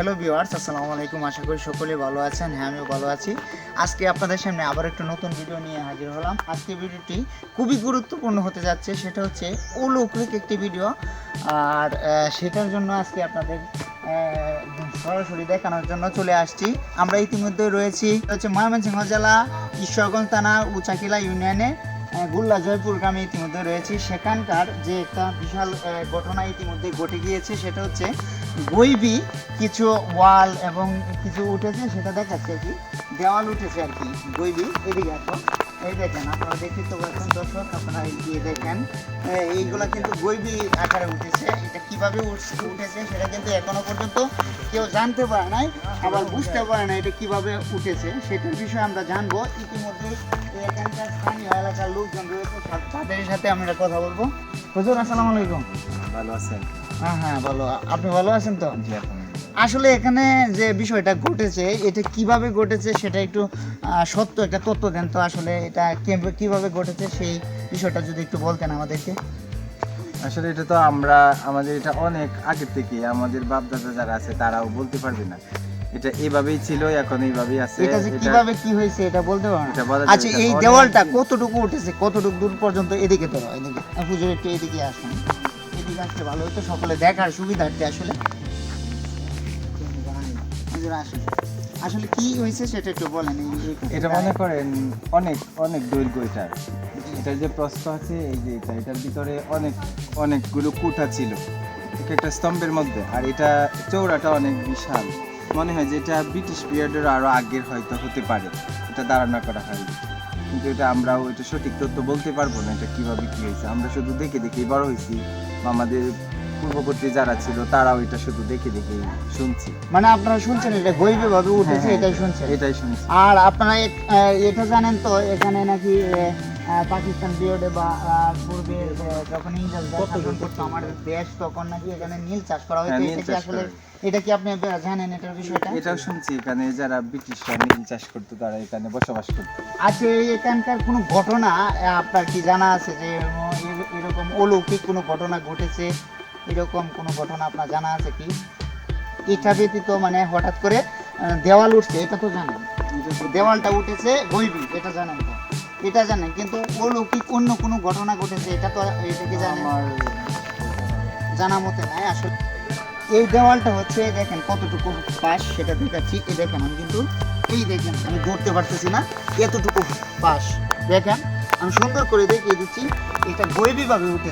Hello viewers আসসালামু আলাইকুম আশা করি সকলে ভালো আছেন হ্যাঁ আমিও ভালো আছি। আজকে আপনাদের সামনে আবার একটা নতুন ভিডিও নিয়ে হাজির হলাম। আজকে ভিডিওটি খুবই গুরুত্বপূর্ণ হতে যাচ্ছে, সেটা হচ্ছে অলৌকিক একটি ভিডিও আর সেটার জন্য আজকে আপনাদের সরাসরি দেখানোর জন্য চলে আসছি। আমরা ইতিমধ্যে রয়েছি হচ্ছে ময়মনসিংহ জেলা ঈশ্বরগঞ্জ থানা, উচাকিলা ইউনিয়নে গুল্লা জয়পুর গ্রামে ইতিমধ্যে রয়েছি। সেখানকার যে একটা বিশাল ঘটনা ইতিমধ্যে ঘটে গিয়েছে, সেটা হচ্ছে বইবি কিছু ওয়াল এবং কিছু উঠেছে, সেটা দেখাচ্ছে কি। দেওয়াল উঠেছে আর কি, বইবি। এদিকে আসো। এই দেখেন, আপনারা দেখতে তো পাচ্ছেন দর্শক, আপনারা গিয়ে দেখেন এইগুলা কিন্তু বইবি আকারে উঠেছে। এটা কীভাবে উঠেছে সেটা কিন্তু এখনও পর্যন্ত কেউ জানতে পারে নাই, আবার বুঝতে পারে না এটা কীভাবে উঠেছে। সেটার বিষয়ে আমরা জানব। ইতিমধ্যে এখানকার স্থানীয় এলাকার লোকজন রয়েছে, তাদের সাথে আমরা কথা বলব। হুজুর, আসসালামু আলাইকুম। ভালো আছেন। হ্যাঁ হ্যাঁ ভালো আপনি ভালো আছেন তো? জি আসলে এখানে যে বিষয়টা ঘটেছে এটা কীভাবে ঘটেছে সেটা একটু সত্য একটা তথ্য দেন তো। আসলে এটা কীভাবে ঘটেছে সেই বিষয়টা যদি একটু বলতেন আমাদেরকে। আসলে এটা তো আমরা আমাদের এটা অনেক আগের থেকে আমাদের বাপ দাদা যারা আছে তারাও বলতে পারবে না। এটা এইভাবেই ছিল এখন এইভাবেই আছে। এটা যে কীভাবে কি হয়েছে এটা বলতে পারো এটা বলা যাবে আচ্ছা এই দেওয়ালটা কতটুকু উঠেছে কতটুকু দূর পর্যন্ত এদিকে তো এদিকে। পুজোর একটু এদিকে আসুন। এদিকে আসতে ভালো হতো সকলে দেখার সুবিধার্থে আসলে। আসলে কি হয়েছে সেটা একটু বলেন এটা মনে করেন অনেক অনেক দৈর্ঘ্য এটার এটার যে প্রস্থ আছে এই যে এটা এটার ভিতরে অনেক অনেকগুলো কুঠা ছিল। একটা স্তম্ভের মধ্যে। আর এটা চৌড়াটা অনেক বিশাল। মনে হয় যে এটা ব্রিটিশ পিরিয়ডের আরও আগের হয়তো হতে পারে। এটা ধারণা করা হয় কিন্তু এটা আমরাও এটা সঠিক তথ্য বলতে পারব না এটা কীভাবে কি হয়েছে? আমরা শুধু দেখে দেখেই বড় হয়েছি। আমাদের পূর্ববর্তী যারা ছিল তারাও এটা শুধু দেখে দেখেই শুনছি। মানে আপনারা শুনছেন এটা গৈবে ভাবে উঠেছে হ্যাঁ, এটাই শুনছেন। এটাই শুনছি। আর আপনারা এটা জানেন তো এখানে নাকি পাকিস্তান পিরিয়ডে বা পূর্বে যখন ইংরেজরা শাসন করতো? আমাদের দেশ তখন নাকি এখানে নীল চাষ করা হ্যাঁ, হয়েছে এটা কি আসলে। এটা কি আপনি জানেন এটার বিষয়টা? এটাও শুনছি এখানে যারা ব্রিটিশরা নীল চাষ করতো তারা এখানে বসবাস করতো। আচ্ছা এই এখানকার কোনো ঘটনা আপনার কি জানা আছে যে এরকম অলৌকিক কোনো ঘটনা ঘটেছে? এরকম কোনো ঘটনা আপনার জানা আছে কি? এটা ব্যতীত মানে হঠাৎ করে দেওয়াল উঠছে এটা তো জানেন। দেওয়ালটা উঠেছে গৈবি এটা জানেন তো। এটা জানেন কিন্তু অলৌকিক অন্য কোনো ঘটনা ঘটেছে এটা তো এটা কি জানেন? জানা মতে নাই আসলে। এই দেওয়ালটা হচ্ছে দেখেন কতটুকু পাশ সেটা দেখাচ্ছি। এই দেখেন আমি কিন্তু এই দেখেন আমি ধরতে পারতেছি না এতটুকু পাশ। দেখেন আমি সুন্দর করে দেখিয়ে দিচ্ছি এটা গৈবিভাবে আর কি।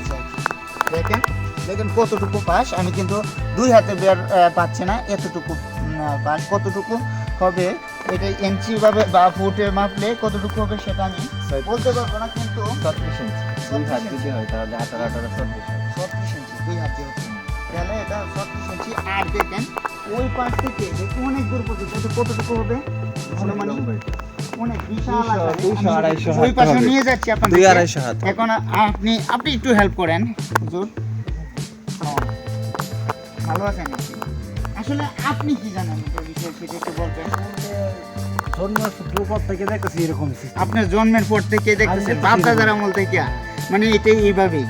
দেখেন দেখেন কতটুকু পাশ আমি কিন্তু দুই হাতে বের পাচ্ছি না এতটুকু পাশ। কতটুকু হবে এটা ইঞ্চি ভাবে বা ফুটে মাপলে কতটুকু হবে সেটা আমি বলতে পারব না কিন্তু ছত্রিশ ইঞ্চি দুই হাত যদি হয় তাহলে আঠারো আঠারো ছত্রিশ। ছত্রিশ ইঞ্চি দুই হাত দিয়ে হচ্ছে তাহলে এটা ইঞ্চি আর দেখেন ওই পাশ থেকে অনেক দূর পর্যন্ত এটা কতটুকু হবে? অনুমানিক? লম্বা অনেক বিশাল দুইশো, আকারে। দুইশো, আমি আড়াইশো ওই পাশে নিয়ে যাচ্ছি আপনাদের দুই আড়াইশো হাত এখন আপনি আপনি একটু হেল্প করেন হুজুর। ভালো আছেন আসলে আপনি কি জানেন বিষয়ে সেটা একটু বলবেন? জন্মের সূত্রপর থেকে দেখতেছি এরকম আপনার জন্মের পর থেকে দেখতেছেন আমি বাপ দাদার আমল থেকে। মানে এটাই এইভাবেই।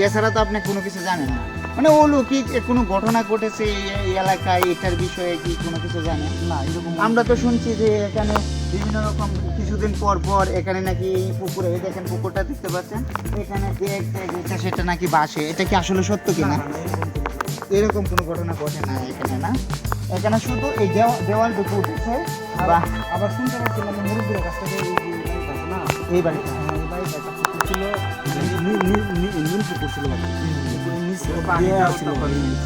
এছাড়া তো আপনি কোনো কিছু জানেন না। মানে অলৌকিক কোনো ঘটনা ঘটেছে এই- এলাকায় এটার বিষয়ে কি কোনো কিছু জানেন? না এরকম আমরা তো শুনছি যে এখানে বিভিন্ন রকম কিছুদিন পর পর এখানে নাকি এই পুকুরে এই দেখেন পুকুরটা দেখতে পাচ্ছেন? এখানে দেখ এটা সেটা নাকি বাসে। এটা কি আসলে সত্য কি না? এরকম কোনো ঘটনা ঘটে না এখানে না? এখানে শুধু এই দেওয়া- দেওয়ালটুকু উঠেছে আবার শুনতে পাচ্ছিলাম মুরব্বীর কাছ থেকে এই বাড়িটা না এই হ্যাঁ, বাড়িটা ছিল নীল পুকুর ছিল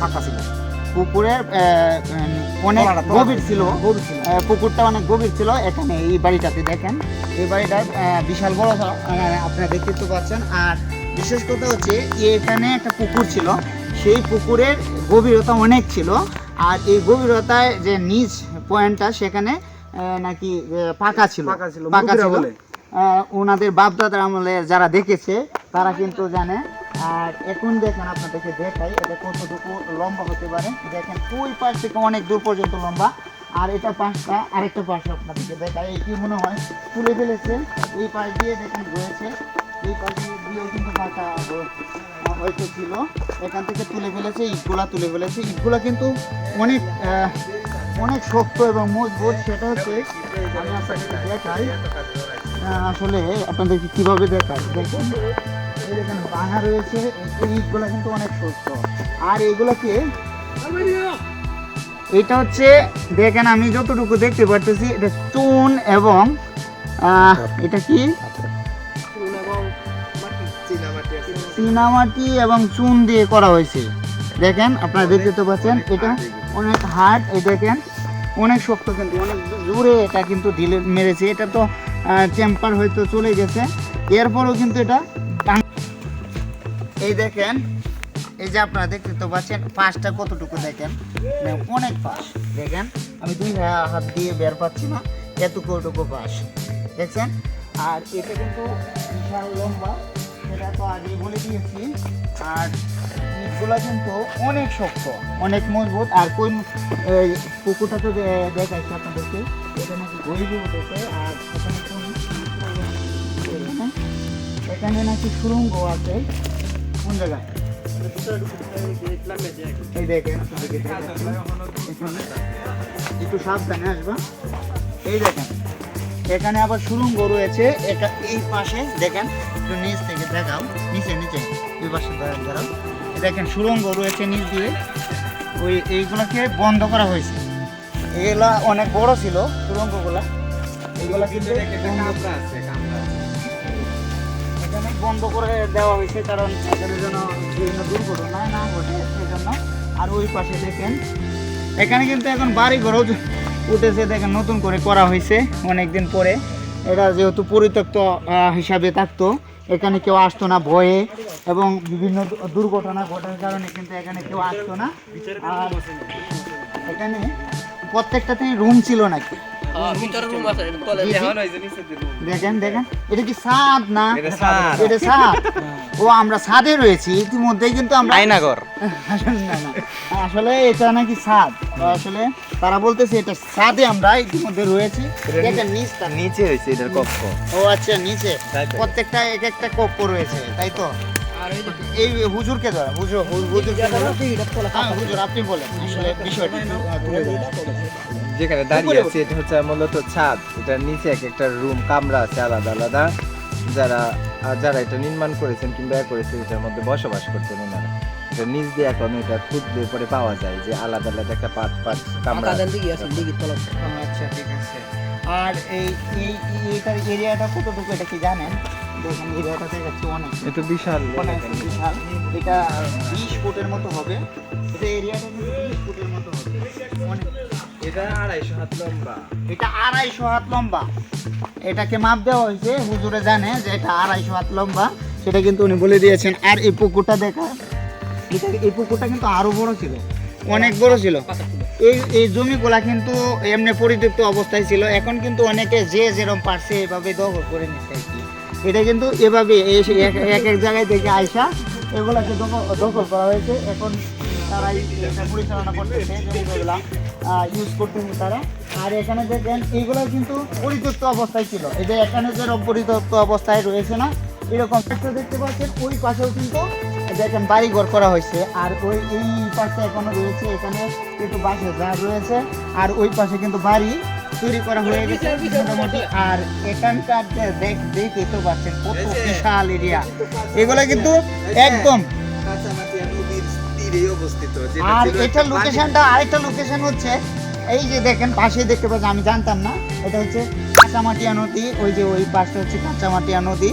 ফাঁকা ছিল। পুকুরের অনেক। গভীর ছিল। পুকুরটা অনেক গভীর ছিল। এখানে এই বাড়িটাতে দেখেন এই বাড়িটার আহ, বিশাল বড় আপনারা দেখতে তো পাচ্ছেন। আর বিশেষ কথা হচ্ছে এখানে একটা পুকুর ছিল। সেই পুকুরের গভীরতা অনেক ছিল। আর এই গভীরতায় যে নিচ পয়েন্টটা সেখানে নাকি পাকা ছিল। পাকা ছিল। ওনাদের বাপ দাদার আমলে যারা দেখেছে তারা কিন্তু জানে। আর এখন দেখেন আপনাদেরকে দেখাই, এটা কতটুকু লম্বা হতে পারে। দেখেন ওই পাশ থেকে অনেক দূর পর্যন্ত লম্বা। আর এটা পাশটা আরেকটা পাশ আপনাদেরকে দেখাই কি মনে হয়? তুলে ফেলেছে। এই পাশ দিয়ে দেখেন রয়েছে। এই পাশ দিয়েও কিন্তু পাকা হয়তো ছিল। এখান থেকে তুলে ফেলেছে, ইটগুলা তুলে ফেলেছে। ইটগুলা কিন্তু অনেক অনেক শক্ত এবং মজবুত। সেটা হচ্ছে, আমি আপনাদেরকে দেখাই আসলে আপনাদেরকে কীভাবে দেখাই, দেখুন। এই দেখেন বাঙা রয়েছে। এই ইটগুলো কিন্তু অনেক শক্ত আর এগুলোকে এটা হচ্ছে দেখেন আমি যতটুকু দেখতে পারতেছি এটা স্টোন এবং এটা কি? চীনামাটি এবং চুন দিয়ে করা হয়েছে। দেখেন আপনারা দেখতে তো পাচ্ছেন এটা অনেক হার্ড এই দেখেন অনেক শক্ত কিন্তু অনেক জোরে এটা কিন্তু ঢিলে মেরেছে। এটা তো টেম্পার হয়তো চলে গেছে। এরপরও কিন্তু এটা এই দেখেন, এই যে আপনারা দেখতে তো পাচ্ছেন, পাশটা কতটুকু দেখেন? মানে অনেক পাশ, দেখেন। আমি দুই হাত দিয়ে বের পাচ্ছি না এতটুকু পাশ, দেখছেন? আর এটা কিন্তু বিশাল লম্বা, সেটা তো আগে বলে দিয়েছি। আর ইটগুলো কিন্তু অনেক শক্ত, অনেক মজবুত। আর কোন পুকুরটা তো দে- দেখাইছি আপনাদেরকে, এটা নাকি গরিবি উঠেছে আর এখানে নাকি সুরঙ্গ আছে। কোন জায়গায় এই দেখেন একটু সাবধানে আসবা। এই দেখেন, এখানে আবার সুরঙ্গ রয়েছে। এটা এই পাশে, দেখেন, একটু নিচ থেকে দেখাও। নিচে নিচে, এই পাশে দাঁড়াও দেখেন, সুরঙ্গ রয়েছে নিচ দিয়ে। ওই এইগুলোকে বন্ধ করা হয়েছে। এগুলা অনেক বড় ছিল, সুরঙ্গগুলা। এগুলা কিন্তু এখানে বন্ধ করে দেওয়া হয়েছে, কারণ এখানে যেন বিভিন্ন দুর্ঘটনা না ঘটে, সেজন্য। আর ওই পাশে দেখেন, এখানে কিন্তু এখন বাড়ি ঘরও উঠেছে, দেখেন নতুন করে করা হয়েছে অনেকদিন পরে। এটা যেহেতু পরিত্যক্ত হিসাবে থাকতো, এখানে কেউ আসতো না ভয়ে, এবং বিভিন্ন দুর্ঘটনা ঘটার কারণে কিন্তু এখানে কেউ আসতো না। আর এখানে প্রত্যেকটাতেই রুম ছিল নাকি? দেখেন দেখেন। এটা কি ছাদ না? এটা ছাদ। ও আমরা ছাদে রয়েছি ইতিমধ্যেই কিন্তু আমরা আয়নাগর। আসলে না, না। আসলে এটা নাকি ছাদ আসলে তারা বলতেছে এটা ছাদে আমরা ইতিমধ্যে রয়েছি। দেখেন নিচটা। নিচে হয়েছে এটার কক্ষ। ও আচ্ছা নিচে। প্রত্যেকটা এক একটা কক্ষ রয়েছে তাই তো? এই হুজুরকে ধরা হুজুর হুজুরকে ধরা। হ্যাঁ হুজুর আপনি বলেন। আসলে বিষয়টা যেখানে দাঁড়িয়ে আছে এটা হচ্ছে মূলত ছাদ। এটার নিচে এক একটা রুম কামরা আছে আলাদা আলাদা। যারা যারা এটা নির্মাণ করেছেন কিংবা ইয়ে করেছেন এটার মধ্যে বসবাস করতেন এনারা এটা নিচ দিয়ে এখন এটা খুঁজলে পরে পাওয়া যায় যে আলাদা আলাদা একটা পাঁচ পাঁচ কামরা আচ্ছা। ঠিক আছে। আর এই এই এইটার এরিয়াটা কতটুকু এটা কি জানেন? দেখেন অনেক। এটা বিশাল অনেক বিশাল। এটা বিশ ফুটের মতো হবে। এটা এরিয়াটা বিশ ফুটের মতো হবে। অনেক। এমনি পরিত্যক্ত অবস্থায় ছিল, এখন কিন্তু অনেকে যে যেরকম পারছে এভাবে দখল করে নিচ্ছে এটা কিন্তু এভাবে এক- এক জায়গায় থেকে আইসা এগুলাকে দখল করা হয়েছে। এখন তারাই পরিচালনা করতেছে ইউজ করতেছে তারা। আর এখানে দেখেন এইগুলো কিন্তু পরিত্যক্ত অবস্থায় ছিল। এই যে এখানে যে পরিত্যক্ত অবস্থায় রয়েছে না এরকম একটা দেখতে পাচ্ছেন ওই পাশেও কিন্তু দেখেন বাড়ি ঘর করা হয়েছে। আর ওই এই পাশে এখনও রয়েছে এখানে একটু বাসের যা রয়েছে। আর ওই পাশে কিন্তু বাড়ি তৈরি করা হয়ে গেছে। মোটামুটি। আর এখানকার যে দেখ দেখে তো পাচ্ছেন কত বিশাল এরিয়া এগুলো কিন্তু একদম অবস্থিত আর এটা লোকেশনটা আরেকটা লোকেশন হচ্ছে এই যে দেখেন পাশে দেখতে পাচ্ছি আমি জানতাম না এটা হচ্ছে কাঁচামাটিয়া নদী ওই যে ওই পাশটা হচ্ছে কাঁচামাটিয়া নদী।